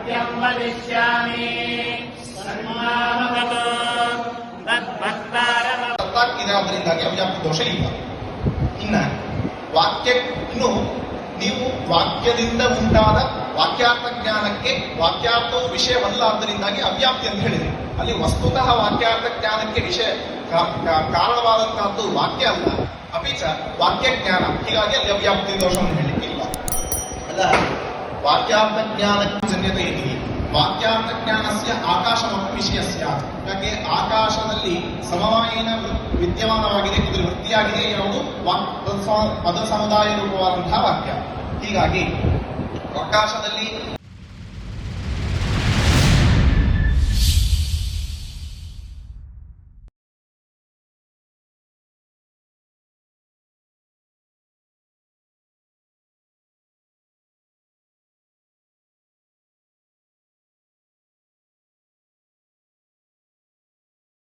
सत्यं वदिष्यामि सन्मामवतु तद्भक्तारम ಇದೆ ಅದರಿಂದಾಗಿ ಅವ್ಯಾಪ್ತಿ ದೋಷ ಇಲ್ಲ ಇನ್ನ ವಾಕ್ಯ ಇನ್ನು ನೀವು ವಾಕ್ಯದಿಂದ ಉಂಟಾದ ವಾಕ್ಯಾರ್ಥ ಜ್ಞಾನಕ್ಕೆ ವಾಕ್ಯಾರ್ಥವು ವಿಷಯವಲ್ಲ ಆದ್ದರಿಂದಾಗಿ ಅವ್ಯಾಪ್ತಿ ಅಂತ ಹೇಳಿದ್ರಿ ಅಲ್ಲಿ ವಸ್ತುತಃ ವಾಕ್ಯಾರ್ಥ ಜ್ಞಾನಕ್ಕೆ ವಿಷಯ ಕಾ- ಕಾ- ಕಾರಣವಾದಂತಹದ್ದು ವಾಕ್ಯ ಅಲ್ಲ ಅಪಿಚ ವಾಕ್ಯ ಜ್ಞಾನ ಹೀಗಾಗಿ ಅಲ್ಲಿ ಅವ್ಯಾಪ್ತಿ ದೋಷವನ್ನು ಹೇಳಲಿಕ್ಕಿಲ್ಲ ಅಲ್ಲ ವಾಕ್ಯಾರ್ಥ ಜ್ಞಾನಕ್ಕೆ ಜನ್ಯತೆ ಇದೆ ಜ್ಞಾನಸ್ಯ ಆಕಾಶಮಪ್ಪ ವಿಷಯಸ್ಯ. ಯಾಕೆ? ಆಕಾಶದಲ್ಲಿ ಸಮವಾಯಿನ ವಿದ್ಯಮಾನವಾಗಿದೆ ಇದರ ವೃತ್ತಿಯಾಗಿದೆ ಯಾವುದು ಪದ ಸಮುದಾಯ ರೂಪವಾದಂತಹ ವಾಕ್ಯ. ಹೀಗಾಗಿ ಆಕಾಶದಲ್ಲಿ